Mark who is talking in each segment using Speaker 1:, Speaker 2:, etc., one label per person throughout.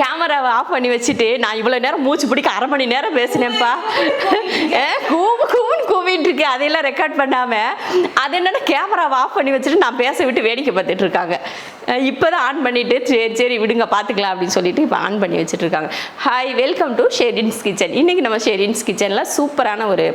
Speaker 1: கேமராவை ஆஃப் பண்ணி வச்சுட்டு நான் இவ்வளோ நேரம் மூச்சு பிடிக்க அரை மணி நேரம் பேசினேன்ப்பா. கூவு கூவுன்னு கூவிட்டு இருக்கு. அதையெல்லாம் ரெக்கார்ட் பண்ணாமல் அது என்னென்னா கேமராவை ஆஃப் பண்ணி வச்சுட்டு நான் பேச விட்டு வேடிக்கை பார்த்துட்டு இருக்காங்க. இப்போ தான் ஆன் பண்ணிட்டு சரி சரி விடுங்க பார்த்துக்கலாம் அப்படின்னு சொல்லிட்டு இப்போ ஆன் பண்ணி வச்சுட்டு இருக்காங்க. Hi welcome to Sherin's kitchen இன்றைக்கி நம்ம ஷேரின்ஸ் கிச்சனில் சூப்பரான ஒரு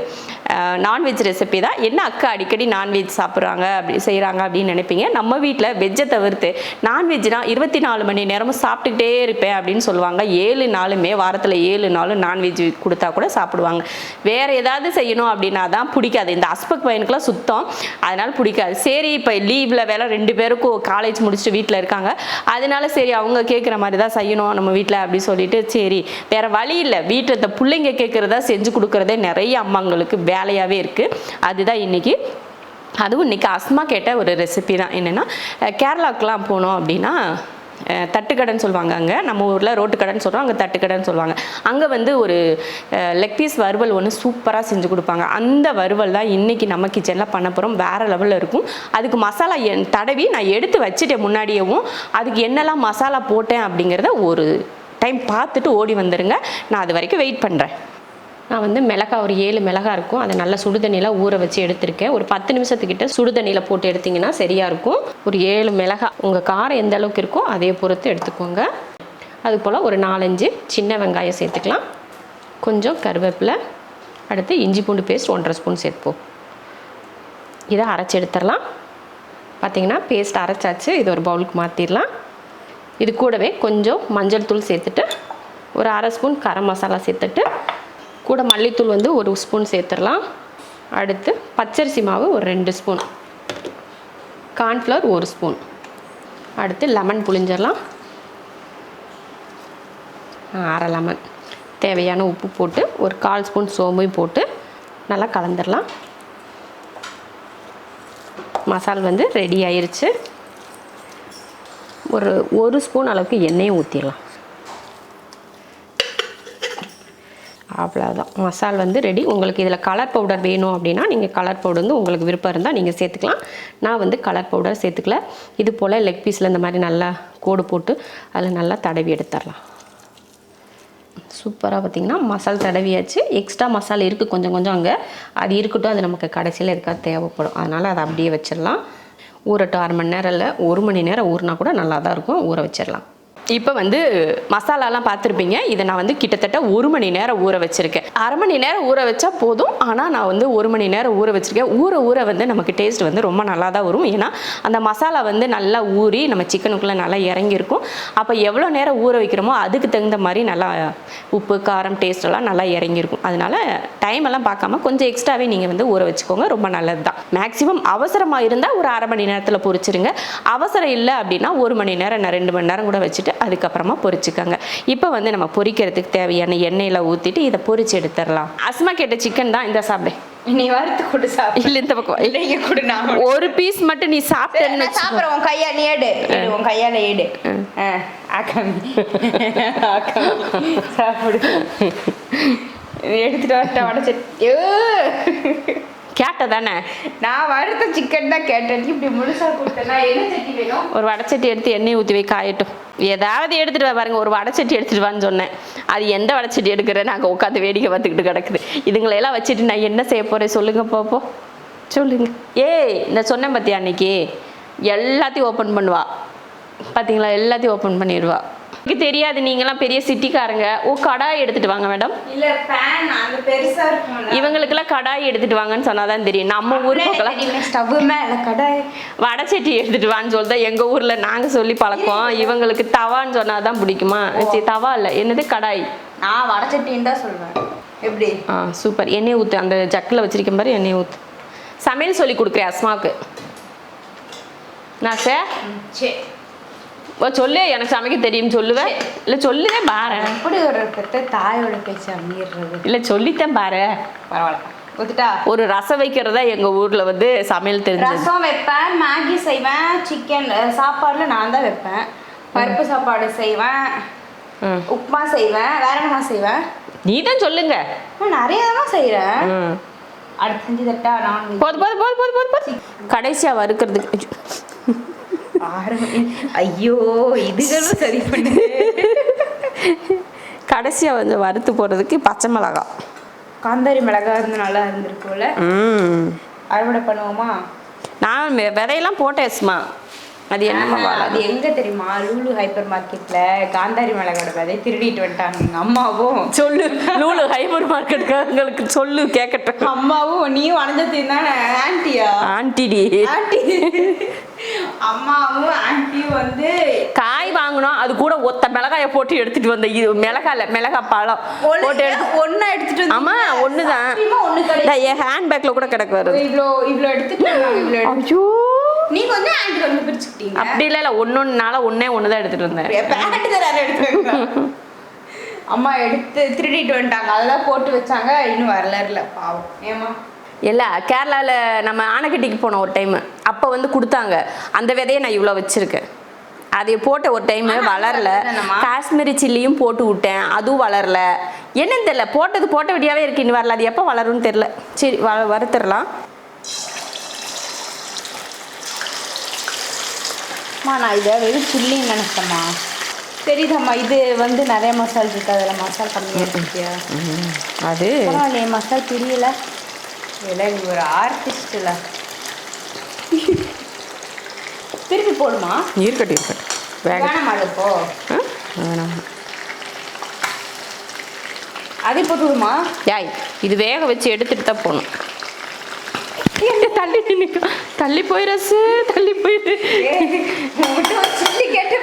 Speaker 1: நான்வெஜ் ரெசிபி தான். என்ன அக்கா அடிக்கடி நான்வெஜ் சாப்பிட்றாங்க? அப்படி செய்கிறாங்க அப்படின்னு நினைப்பீங்க. நம்ம வீட்டில் வெஜ்ஜை தவிர்த்து நான்வெஜ்னா இருபத்தி நாலு மணி நேரமும் சாப்பிட்டுக்கிட்டே இருப்பேன் அப்படின்னு சொல்லுவாங்க. ஏழு நாளுமே வாரத்தில் ஏழு நாளும் நான்வெஜ் கொடுத்தா கூட சாப்பிடுவாங்க. வேற ஏதாவது செய்யணும் அப்படின்னா தான் பிடிக்காது. இந்த அஸ்பக் பையனுக்குலாம் சுத்தம். அதனால பிடிக்காது. சரி இப்போ லீவில் வேலை ரெண்டு பேருக்கும் காலேஜ் முடிச்சுட்டு வீட்டில் இருக்காங்க. அதனால சரி அவங்க கேட்குற மாதிரி தான் செய்யணும் நம்ம வீட்டில் அப்படி சொல்லிட்டு சரி வேற வழி இல்லை. வீட்டில் இந்த பிள்ளைங்க கேட்குறதா செஞ்சு கொடுக்குறதே நிறைய அம்மாங்களுக்கு வேலையாகவே இருக்குது அதுதான் இன்னைக்கு. அதுவும் இன்றைக்கி அஸ்மா கேட்ட ஒரு ரெசிபி தான். என்னென்னா கேரளாவுக்குலாம் போனோம் அப்படின்னா தட்டுக்கடைன்னு சொல்லுவாங்க அங்கே. நம்ம ஊரில் ரோட்டு கடைன்னு சொல்கிறோம் அங்கே தட்டுக்கடைன்னு சொல்லுவாங்க. அங்கே வந்து ஒரு லெக் பீஸ் வறுவல் ஒன்று சூப்பராக செஞ்சு கொடுப்பாங்க. அந்த வறுவல் தான் இன்றைக்கி நம்ம கிச்சனில் பண்ண போகிறோம் வேறு லெவலில் இருக்கும். அதுக்கு மசாலா என் தடவி நான் எடுத்து வச்சுட்டேன் முன்னாடியேவும். அதுக்கு என்னெல்லாம் மசாலா போட்டேன் அப்படிங்கிறத ஒரு டைம் பார்த்துட்டு ஓடி வந்துடுங்க நான் அது வரைக்கும் வெயிட் பண்ணுறேன் நான் வந்து மிளகா ஒரு ஏழு மிளகா இருக்கும். அதை நல்லா சுடுதண்ணியில் ஊற வச்சு எடுத்திருக்கேன். ஒரு பத்து நிமிஷத்துக்கிட்ட சுடுதண்ணியில் போட்டு எடுத்தீங்கன்னா சரியாக இருக்கும். ஒரு ஏழு மிளகா உங்கள் காரம் எந்த அளவுக்கு இருக்கோ அதே பொறுத்து எடுத்துக்கோங்க. அது போல் ஒரு நாலஞ்சு சின்ன வெங்காயம் சேர்த்துக்கலாம். கொஞ்சம் கருவேப்பிலை அடுத்து இஞ்சி பூண்டு பேஸ்ட் ஒன்றரை ஸ்பூன் சேர்த்துப்போம். இதை அரைச்சி எடுத்துடலாம். பார்த்தீங்கன்னா பேஸ்ட் அரைச்சாச்சு. இது ஒரு பவுலுக்கு மாற்றிடலாம் இது கூடவே கொஞ்சம் மஞ்சள் தூள் சேர்த்துட்டு ஒரு அரை ஸ்பூன் கரம் மசாலா சேர்த்துட்டு கூட மல்லித்தூள் வந்து ஒரு ஸ்பூன் சேர்த்துடலாம். அடுத்து பச்சரிசி மாவு ஒரு ரெண்டு ஸ்பூன். கார்ன்ஃப்ளவர் ஒரு ஸ்பூன். அடுத்து லெமன் புளிஞ்சிடலாம் அரை லெமன். தேவையான உப்பு போட்டு ஒரு கால் ஸ்பூன் சோம்பையும் போட்டு நல்லா கலந்துடலாம். மசால் வந்து ரெடி ஆயிடுச்சு ஒரு ஒரு ஸ்பூன் அளவுக்கு எண்ணெயும் ஊற்றிடலாம் அவ்வளோதான் மசால் வந்து ரெடி உங்களுக்கு இதில் கலர் பவுடர் வேணும் அப்படின்னா நீங்கள் கலர் பவுடர் வந்து உங்களுக்கு விருப்பம் இருந்தால் நீங்கள் சேர்த்துக்கலாம். நான் வந்து கலர் பவுடர் சேர்த்துக்கல. இது போல் லெக் பீஸில் இந்த மாதிரி நல்லா கோடு போட்டு அதில் நல்லா தடவி எடுத்துடலாம். சூப்பராக பார்த்தீங்கன்னா மசால் தடவியாச்சு. எக்ஸ்ட்ரா மசாலா இருக்குது கொஞ்சம் கொஞ்சம் அங்கே. அது இருக்கட்டும் அது நமக்கு கடைசியில் எதுக்காக தேவைப்படும். அதனால் அதை அப்படியே வச்சிடலாம். ஊறட்டும் அரை மணி நேரம் இல்லை ஒரு மணி நேரம் ஊறினா கூட நல்லா தான் இருக்கும். ஊற வச்சிடலாம். இப்போ வந்து மசாலாலாம் பார்த்துருப்பீங்க. இதை நான் வந்து கிட்டத்தட்ட ஒரு மணி நேரம் ஊற வச்சுருக்கேன். அரை மணி நேரம் ஊற வச்சா போதும். ஆனால் நான் வந்து ஒரு மணி நேரம் ஊற வச்சுருக்கேன். ஊற ஊற வந்து நமக்கு டேஸ்ட் வந்து ரொம்ப நல்லா தான் வரும். ஏன்னா அந்த மசாலா வந்து நல்லா ஊறி நம்ம சிக்கனுக்குள்ளே நல்லா இறங்கியிருக்கும். அப்போ எவ்வளோ நேரம் ஊற வைக்கிறோமோ அதுக்கு தகுந்த மாதிரி நல்லா உப்பு காரம் டேஸ்ட்டெல்லாம் நல்லா இறங்கியிருக்கும். அதனால டைம் எல்லாம் பார்க்காம கொஞ்சம் எக்ஸ்ட்ராவே நீங்கள் வந்து ஊற வச்சுக்கோங்க. ரொம்ப நல்லது தான் மேக்ஸிமம் அவசரமாக இருந்தால் ஒரு அரை மணி நேரத்தில் பொறிச்சிருங்க அவசரம் இல்லை அப்படின்னா ஒரு மணி நேரம் நான் ரெண்டு மணி நேரம் கூட வச்சுட்டு அதுக்கப்புறமா பொரிச்சுக்கோங்க. இப்போ வந்து நம்ம பொரிக்கிறதுக்கு தேவையான எண்ணெயில் ஊற்றிட்டு இதை பொரிச்சு எடுத்துடலாம். அஸ்மா கேட்ட சிக்கன் தான் இந்த சாப்பிடு.
Speaker 2: நீ வறுத்து கொடு சாப்பிடு.
Speaker 1: இல்லை இந்த பக்கம்
Speaker 2: இல்லை இங்க கொடு நான்
Speaker 1: ஒரு பீஸ் மட்டும் நீ சாப்பிட்டேன்னு.
Speaker 2: சாப்பிடுறேன் உன் கையா நீ எடு. உன் கையால எடு. ஆ, ஆக்காமி. ஆக்காமி. சாப்பிடு. எடுத்துட்டு வரட்டா வடச்சட்டி.
Speaker 1: கேட்ட தானே
Speaker 2: நான் வறுத்த சிக்கன் தான் கேட்டேன். இப்படி முழுசா கொடுத்தேன் நான் என்ன சட்டி வேணும்?
Speaker 1: ஒரு வடைச்சட்டி எடுத்து எண்ணெய் ஊற்றி வை காயட்டும். ஏதாவது எடுத்துட்டு வா பாருங்க ஒரு வடைச்சட்டி எடுத்துட்டு வான்னு சொன்னேன். அது எந்த வடைச்சட்டி எடுக்கிறேன் நாங்கள் உட்காந்து வேடிக்கை பார்த்துக்கிட்டு கிடக்குது. இதுங்களையெல்லாம் வச்சுட்டு நான் என்ன செய்ய போகிறேன் சொல்லுங்க பாப்போ சொல்லுங்க. ஏய் இந்த சொன்னேன் பார்த்தியா அன்னைக்கு? எல்லாத்தையும் ஓப்பன் பண்ணுவா. பார்த்தீங்களா எல்லாத்தையும் ஓப்பன் பண்ணிடுவா. தெரியாது நீங்களாம் பெரிய சிட்டிக்காரங்க. ஓ கடாய் எடுத்துட்டு வாங்க மேடம்
Speaker 2: இல்ல பேன் அந்த பெருசா இருக்கும்ல.
Speaker 1: இவங்களுக்கெல்லாம் கடாய் எடுத்துட்டு வாங்கன்னு சொன்னாதான் தெரியும். நம்ம ஊர் பக்கம்
Speaker 2: ஸ்டவ் மேல கடாய்?
Speaker 1: வடைச்சட்டி எடுத்துட்டு வான்னு சொல்லிட்டு எங்க ஊர்ல நாங்க சொல்லி பழக்கம். இவங்களுக்கு தவான்னு சொன்னாதான் பிடிக்குமா? சரி தவா இல்ல. என்னது கடாய்?
Speaker 2: நான் வடச்சட்டின்னு தான் சொல்வேன். எப்படி?
Speaker 1: ஆ சூப்பர். எண்ணெய் ஊத்து. அந்த ஜக்கில் வச்சிருக்கேன் பாரு எண்ணெய் ஊத்து. சமையல் சொல்லி கொடுக்குறேன் அஸ்மாவுக்கு நான் சார்
Speaker 2: சரி
Speaker 1: சொல்லு எனக்கு சமைக்க தெரியும் சொல்லுவேன் இல்லை சொல்லுதே பாரு.
Speaker 2: எப்படி ஒரு பெத்த தாயோட பேச்சு அம்மிடுறது
Speaker 1: இல்லை சொல்லித்தேன் பாரு.
Speaker 2: பரவாயில்ல. ஒத்துட்டா
Speaker 1: ஒரு ரசம் வைக்கிறதா எங்க ஊர்ல வந்து சமையல் தெரிஞ்சது.
Speaker 2: ரசம் வைப்பேன் மேகி செய்வேன் சிக்கன் சாப்பாடுல நான் தான் வைப்பேன். பருப்பு சாப்பாடு செய்வேன்
Speaker 1: ம்.
Speaker 2: உப்புமா செய்வேன் வேற என்னமா செய்வேன்?
Speaker 1: நீ தான் சொல்லுங்க.
Speaker 2: நிறைய தான் செய்கிறேன்
Speaker 1: ம்.
Speaker 2: அடுத்து செஞ்சு தட்டா நான்
Speaker 1: போது போது போது போது போது கடைசியா வறுக்கிறதுக்கு
Speaker 2: ஆரம்பி ஐயோ இதுகளும் சரி பண்ணு
Speaker 1: கடைசியாக வந்து வறுத்து போடுறதுக்கு பச்சை மிளகா.
Speaker 2: காந்தாரி மிளகா இருந்து நல்லா இருந்திருக்கும்ல. அறுவடை பண்ணுவோமா?
Speaker 1: நான் விதையெல்லாம் போட்டேன் சும்மா. அது என்னமா
Speaker 2: அது எங்க தெரியுமா? லூலு ஹைப்பர் மார்க்கெட்ல காந்தாரி மிளகாட விதை திருடிட்டு வந்துட்டாங்க எங்க அம்மாவும்.
Speaker 1: சொல்லு நூலு ஹைப்பர் மார்க்கெட்டுக்காரங்களுக்கு சொல்லு கேட்கட்டும்
Speaker 2: அம்மாவும் நீயும் அணைஞ்சது தானே ஆன்ட்டியா
Speaker 1: ஆண்டிடி.
Speaker 2: ஆன்ட்டி அம்மாவும் ஆன்ட்டியும் வந்து
Speaker 1: காய் வாங்கினோம் அது கூட ஒத்த மிளகாயை போட்டு எடுத்துட்டு வந்த இது மிளகால மிளகா பழம் போட்டு எடுத்து
Speaker 2: ஒன்னா எடுத்துட்டு
Speaker 1: ஆமா ஒண்ணுதான்.
Speaker 2: ஒண்ணு
Speaker 1: என் ஹேண்ட்பேக்ல கூட கிடக்கு வருது
Speaker 2: இவ்ளோ இவ்ளோ எடுத்துட்டு
Speaker 1: ஐயோ.
Speaker 2: நீங்க வந்து ஆன்ட்டி வந்து பிரிச்சுக்கிட்டீங்க.
Speaker 1: அப்படி இல்ல இல்ல ஒன்னொன்னால ஒன்னே ஒண்ணுதான் எடுத்துட்டு வந்தேன்.
Speaker 2: பேண்ட் தான் எடுத்தாங்க அம்மா எடுத்து திருடிட்டு வந்துட்டாங்க. அதெல்லாம் போட்டு வச்சாங்க. இன்னும் வரல பாவம். ஏமா
Speaker 1: இல்ல கேரளால நம்ம ஆனைக்கட்டிக்கு போனோம் ஒரு டைம் அப்ப வந்து கொடுத்தாங்க. அந்த விதையை நான் இவ்வளோ வச்சிருக்கேன். அதை போட்ட ஒரு டைம் வளரல? காஷ்மீரி சில்லியும் போட்டு விட்டேன். அதுவும் வளரல. என்னன்னு தெரியல. போட்டது போட்ட விடியாவே இருக்கு. இன்னும் வரல. அது எப்போ வளரும்னு தெரியல. சரி வ வறுத்துடலாம்.
Speaker 2: அம்மா நான் இதை வெறும் சில்லின்னு நினைச்சேம்மா. தெரியுதாம்மா இது வந்து நிறைய மசால் இருக்கு. அதில் மசால் கம்மியாக
Speaker 1: அது
Speaker 2: மசால் தெரியல இது ஒரு ஆர்டிஸ்டில் திருப்பி போடுமா?
Speaker 1: இருக்கட்டும் இருக்கட்டும் வேக
Speaker 2: வேணாமா அது இப்போ
Speaker 1: ஆ? வேணாம்.
Speaker 2: அதே போட்டு விடுமா
Speaker 1: யாய் இது வேக வச்சு எடுத்துட்டு தான் போகணும். தள்ளி நிற்க தள்ளி போயிரசு தள்ளி போயிரு.
Speaker 2: சில்லி கேட்டு.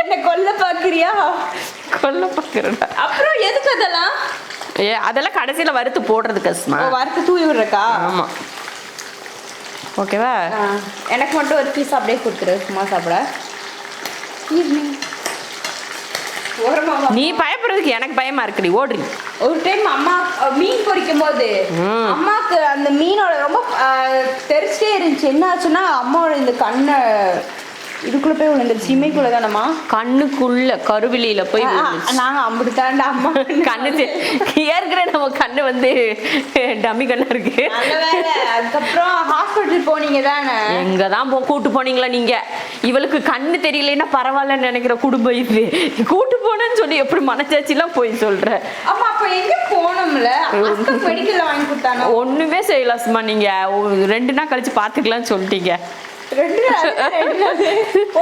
Speaker 2: என்ன கொல்ல பார்க்குறியா
Speaker 1: கொல்ல பார்க்குறடா
Speaker 2: அப்புறம் எதுக்கு அதெல்லாம்
Speaker 1: ஏ அதெல்லாம் கடைசியில் வறுத்து போடுறது கஷ்டமா
Speaker 2: வறுத்து தூவி விடுறக்கா
Speaker 1: ஆமாம் ஓகேவா?
Speaker 2: எனக்கு மட்டும் ஒரு பீஸ் அப்படியே கொடுத்துரு சும்மா சாப்பிட.
Speaker 1: நீ பயப்படுறதுக்கு எனக்கு பயமா இருக்குடி ஓடுறி.
Speaker 2: ஒரு டைம் அம்மா மீன் பொரிக்கும் போது. அம்மாக்கு அந்த மீனோட ரொம்ப தெரிச்சிட்டே இருந்துச்சு. என்ன ஆச்சுன்னா அம்மாவோட இந்த கண்ணை இதுக்குள்ள போய் விழுந்துருச்சு இமைக்குள்ள தானம்மா?
Speaker 1: கண்ணுக்குள்ள கருவிலியில போய்.
Speaker 2: நாங்க அப்படி தாண்டா அம்மா.
Speaker 1: கண்ணு ஏற்கனவே நம்ம கண்ணு வந்து டம்மி கண்ணா இருக்கு.
Speaker 2: அதுக்கப்புறம் ஹாஸ்பிட்டல் போனீங்க தானே?
Speaker 1: எங்க தான் போ கூட்டு போனீங்களா நீங்க? இவளுக்கு கண்ணு தெரியலைன்னா பரவாயில்லன்னு நினைக்கிற குடும்பம் இது. கூட்டு போனேன்னு சொல்லி எப்படி மனசாட்சிலாம் போய் சொல்ற?
Speaker 2: அம்மா அப்ப எங்க போனோம்ல? மெடிக்கல்ல வாங்கி கொடுத்தானோ?
Speaker 1: ஒண்ணுமே செய்யல சும்மா நீங்க. ரெண்டு நாள் கழிச்சு பாத்துக்கலாம்னு சொல்லிட்டீங்க.
Speaker 2: ரெண்டு ரெண்டு நாள்.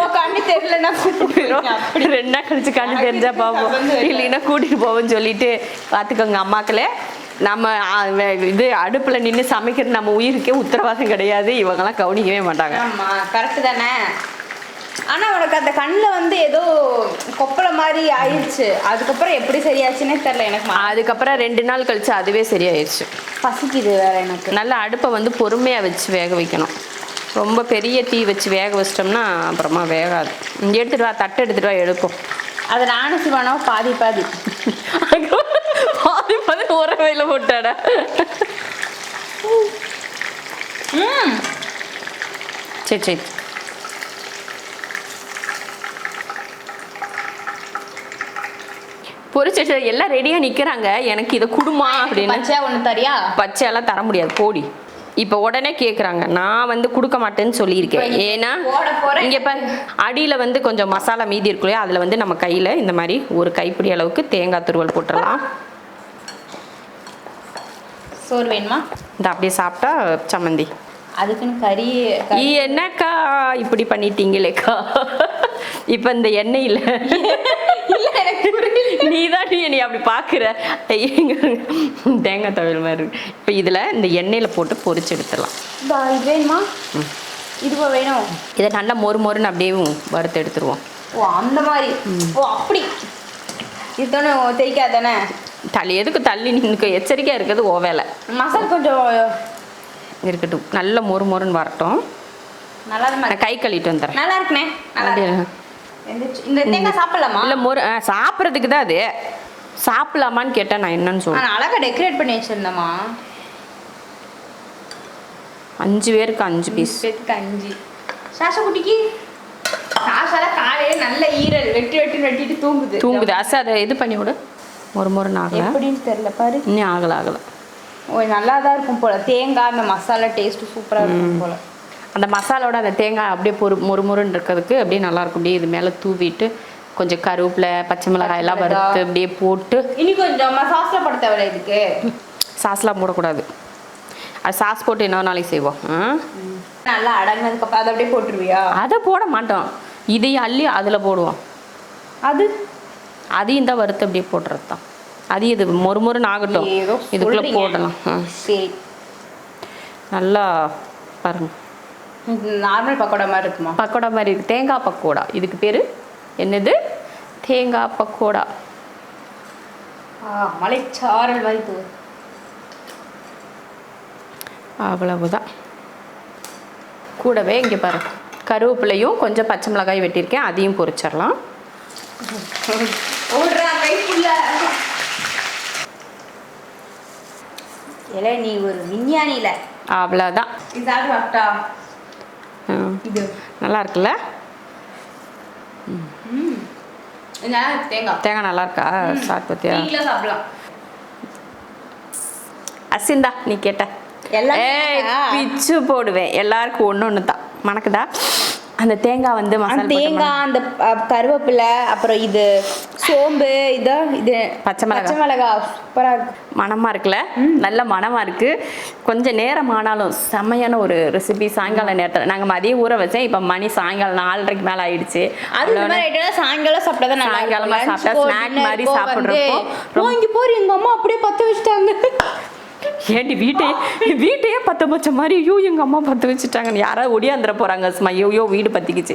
Speaker 1: கழிச்சு கண்ணு தெரிஞ்சா பாப்போம் இல்லைன்னா கூட்டிட்டு போவோம்னு சொல்லிட்டு பாத்துக்கோங்க அம்மாக்களே. நம்ம இது அடுப்புல நின்று சமைக்கிறது நம்ம உயிருக்கே உத்தரவாதம் கிடையாது. இவங்கெல்லாம் கவனிக்கவே மாட்டாங்க.
Speaker 2: ஆமா கரெக்ட் தானே. ஆனா உனக்கு அந்த கண்ணில் வந்து ஏதோ கொப்பளை மாதிரி ஆயிடுச்சு அதுக்கப்புறம் எப்படி சரியாச்சுன்னே தெரியல எனக்கு
Speaker 1: அதுக்கப்புறம் ரெண்டு நாள் கழிச்சு அதுவே சரியாயிருச்சு.
Speaker 2: பசிக்குது வேற எனக்கு.
Speaker 1: நல்ல அடுப்பை வந்து பொறுமையா வச்சு வேக வைக்கணும். ரொம்ப பெரிய தீ வச்சு வேக வச்சிட்டோம்னா அப்புறமா வேகாது. இங்கே எடுத்துட்டு வா தட்டு எடுத்துட்டு வா எடுக்கும்.
Speaker 2: அதை நானும் சிவானா பாதி பாதி.
Speaker 1: பாதி பாதி ஒரே வயல போட்டாடா.
Speaker 2: ம்.
Speaker 1: சரி சரி. பொரிச்சு எல்லாம் ரெடியா நிக்கிறாங்க. எனக்கு இதை குடுமா அப்படின்னு.
Speaker 2: பச்சையா ஒன்று தரியா?
Speaker 1: பச்சையெல்லாம் தர முடியாது. போடி. இப்போ உடனே கேட்குறாங்க நான் வந்து கொடுக்க மாட்டேன்னு சொல்லியிருக்கேன்.
Speaker 2: இப்ப
Speaker 1: ஏன்னா. இங்கே பாரு அடியில் வந்து கொஞ்சம் மசாலா மீதி இருக்கு இல்லையா? அதில் வந்து நம்ம கையில் இந்த மாதிரி ஒரு கைப்பிடி அளவுக்கு தேங்காய் துருவல் போட்டுடலாம்.
Speaker 2: சோறு வேணுமா?
Speaker 1: இந்த அப்படியே சாப்பிட்டா சம்மந்தி.
Speaker 2: அதுக்குன்னு கறி
Speaker 1: என்னக்கா? இப்படி பண்ணிட்டீங்களேக்கா? இப்போ இந்த எண்ணெயில்
Speaker 2: இல்ல எனக்கு புரியல.
Speaker 1: நீ தான் நீ அப்படி பார்க்குற தேங்காய் துவையல் மாதிரி இருக்கு. இப்போ இதில் இந்த எண்ணெயில் போட்டு பொரிச்சு எடுத்துடலாம்.
Speaker 2: இது வேணுமா? இதுவா வேணும்?
Speaker 1: இதை நல்லா மொறு மொறுன்னு அப்படியே வறுத்து எடுத்துருவோம்.
Speaker 2: ஓ அந்த மாதிரி. ஓ அப்படி. இது தானே தேய்க்காதானே
Speaker 1: தள்ளி எதுக்கு தள்ளி? நின்று எச்சரிக்கையாக இருக்கிறது ஓ வேலை.
Speaker 2: மசாலா கொஞ்சம்
Speaker 1: இருக்கட்டும். நல்ல மொறு மொறுன்னு வரட்டும்.
Speaker 2: நல்லா
Speaker 1: நான் கை கழுவிட்டு வந்துடுறேன்.
Speaker 2: நல்லா இருக்குண்ணே. நல்லா இந்த தேங்காய் சாப்பிடலாமா?
Speaker 1: இல்லை மொறு சாப்பிட்றதுக்கு தான் அது. சாப்பிடலாமான்னு கேட்டேன் நான் என்னன்னு சொல்றேன்.
Speaker 2: நான் அழகா டெக்கரேட் பண்ணி வச்சிருந்தேம்மா.
Speaker 1: அஞ்சு பேருக்கு அஞ்சு பீஸ்
Speaker 2: பேத்துக்கு அஞ்சு. சாஷா குட்டிக்கு சாஷால காலையில நல்ல ஈரல் வெட்டி வெட்டி வெட்டிட்டு தூங்குது.
Speaker 1: தூங்குது. அசை அதை இது பண்ணி விடு. மொறு மொறுன்னு ஆகலை.
Speaker 2: எப்படின்னு தெரியல பாரு.
Speaker 1: இன்னும் ஆகலை ஆகலை.
Speaker 2: நல்லா தான் இருக்கும் போல. தேங்காய் அந்த மசாலா டேஸ்ட் சூப்பரா இருக்கும் போல.
Speaker 1: அந்த மசாலோட அந்த தேங்காய் அப்படியே பொறு மொறு மொறுன்னு இருக்கிறதுக்கு அப்படியே நல்லா இருக்கும் அப்படியே இது மேலே தூவிட்டு கொஞ்சம் கருவேப்பிலை பச்சை மிளகாய் எல்லாம் வறுத்து அப்படியே போட்டு
Speaker 2: இனி கொஞ்சம் சாஸ்ல போட தேவையில்ல இதுக்கு.
Speaker 1: சாஸ்லாம் போடக்கூடாது. அது சாஸ் போட்டு இன்னொரு நாளைக்கு செய்வோம்?
Speaker 2: நல்லா அடங்கினதுக்கு அப்புறம் அதை அப்படியே போட்டுருவியா?
Speaker 1: அதை போட மாட்டோம். இதையும் அள்ளி அதில் போடுவோம்.
Speaker 2: அது?
Speaker 1: அதையும் தான் வறுத்து அப்படியே போடுறது தான். அது இது மொறு மொறுன்னு ஆகட்டும். இதுக்குள்ளே. போடலாம்.
Speaker 2: சரி.
Speaker 1: நல்லா பாருங்க.
Speaker 2: நார்மல் பக்கோடா மாதிரி இருக்குமா?
Speaker 1: பக்கோடா மாதிரி இருக்கு. தேங்காய் பக்கோடா. இதுக்கு பேர் என்னது? தேங்காய் பக்கோடா.
Speaker 2: மலைச்சாரல் மாதிரி தூ
Speaker 1: அவ்வளவுதான். கூடவே இங்கே பாரு கருவேப்பிலையும் கொஞ்சம் பச்சை மிளகாய் வெட்டியிருக்கேன். அதையும் பொரிச்சிடலாம்.
Speaker 2: இல்ல நீ ஒரு விஞ்ஞானில
Speaker 1: அவ்வளோதான்
Speaker 2: இது சாப்பிட்டு வாட்டா
Speaker 1: ம்.
Speaker 2: இது
Speaker 1: நல்லா இருக்குல்ல
Speaker 2: தேங்காய்
Speaker 1: தேங்காய் நல்லா இருக்கா சாப்பிட்டு பார்த்தியா
Speaker 2: வீட்டில் சாப்பிடலாம்.
Speaker 1: அசிந்தா நீ கேட்ட? பிச்சு போடுவேன். எல்லாருக்கும் ஒன்று ஒன்று தான் மணக்குதா? அந்த தேங்காய் வந்து
Speaker 2: தேங்காய் அந்த கருவேப்பிலை அப்புறம் இது சோம்பு இது இது
Speaker 1: பச்சை மிளகாய்.
Speaker 2: பச்சை மிளகாய் சூப்பரா இருக்கு.
Speaker 1: மணமா இருக்குல்ல? நல்ல மணமா இருக்கு. கொஞ்சம் நேரம் ஆனாலும் செம்மையான ஒரு ரெசிபி சாயங்கால நேரத்தில். நாங்கள் மதியம் ஊற வச்சேன். இப்போ மணி சாயங்காலம் நாலரைக்கு மேலே ஆயிடுச்சு.
Speaker 2: அது சாயங்காலம் சாப்பிட்டா தான் நல்லா இருக்கும்.
Speaker 1: சாயங்காலமா
Speaker 2: Lunch
Speaker 1: சாப்பிட்டா
Speaker 2: கோ,
Speaker 1: snack
Speaker 2: dinner
Speaker 1: மாதிரி
Speaker 2: "ஓ, இங்க போறீங்க. எங்க அம்மா அப்படியே பத்த வச்சுட்டாங்க.
Speaker 1: ஏண்டி வீட்டையே வீட்டையே பத்த வச்ச மாதிரி ஐயோ எங்கள் அம்மா பற்ற வச்சுட்டாங்க யாராவது ஒடியாந்துட போகிறாங்க சும்மா ஐயோ வீடு பற்றிக்கிச்சு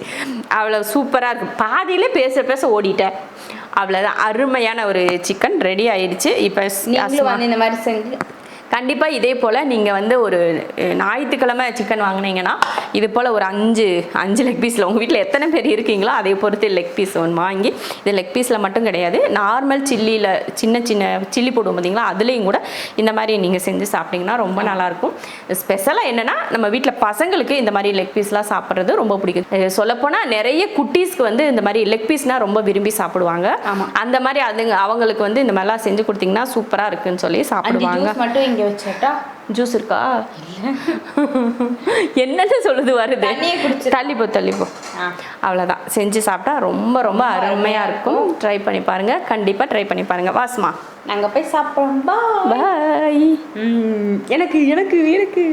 Speaker 1: அவ்வளோ சூப்பராக இருக்கு. பாதியிலே பேச பேச ஓடிட்டேன். அவ்வளோதான் அருமையான ஒரு சிக்கன் ரெடி ஆயிடுச்சு. இப்போ
Speaker 2: நீங்களும் வந்து இந்த மாதிரி செஞ்சு
Speaker 1: கண்டிப்பாக இதே போல் நீங்கள் வந்து ஒரு ஞாயிற்றுக்கிழமை சிக்கன் வாங்குனீங்கன்னா இது போல் ஒரு அஞ்சு அஞ்சு லெக் பீஸில் உங்கள் வீட்டில் எத்தனை பேர் இருக்கீங்களோ அதை பொறுத்து லெக் பீஸ் ஒன்று வாங்கி இது லெக் பீஸில் மட்டும் கிடையாது. நார்மல் சில்லியில் சின்ன சின்ன சில்லி போடுவோம் பார்த்தீங்களா அதுலேயும் கூட இந்த மாதிரி நீங்கள் செஞ்சு சாப்பிட்டீங்கன்னா ரொம்ப நல்லாயிருக்கும். ஸ்பெஷலாக என்னென்னா நம்ம வீட்டில் பசங்களுக்கு இந்த மாதிரி லெக் பீஸ்லாம் சாப்பிட்றது ரொம்ப பிடிக்கும். சொல்லப்போனால் நிறைய குட்டீஸ்க்கு வந்து இந்த மாதிரி லெக் பீஸ்னால் ரொம்ப விரும்பி சாப்பிடுவாங்க.
Speaker 2: ஆமா.
Speaker 1: அந்த மாதிரி அதுங்க அவங்களுக்கு வந்து இந்த மாதிரிலாம் செஞ்சு கொடுத்தீங்கன்னா சூப்பராக இருக்குன்னு சொல்லி சாப்பிடுவாங்க.
Speaker 2: மட்டும் இங்க வச்சுட்டா
Speaker 1: ஜூஸ் இருக்கா? என்னன்னு சொல்லுது வருது. தள்ளிப்போ தள்ளிப்போ. அவ்வளோதான் செஞ்சு சாப்பிட்டா ரொம்ப ரொம்ப அருமையாக இருக்கும். ட்ரை பண்ணி பாருங்க. கண்டிப்பாக ட்ரை பண்ணி பாருங்க. வாஸ்மா
Speaker 2: நாங்க போய் சாப்பிடுறோம்.
Speaker 1: பாய்
Speaker 2: எனக்கு எனக்கு எனக்கு.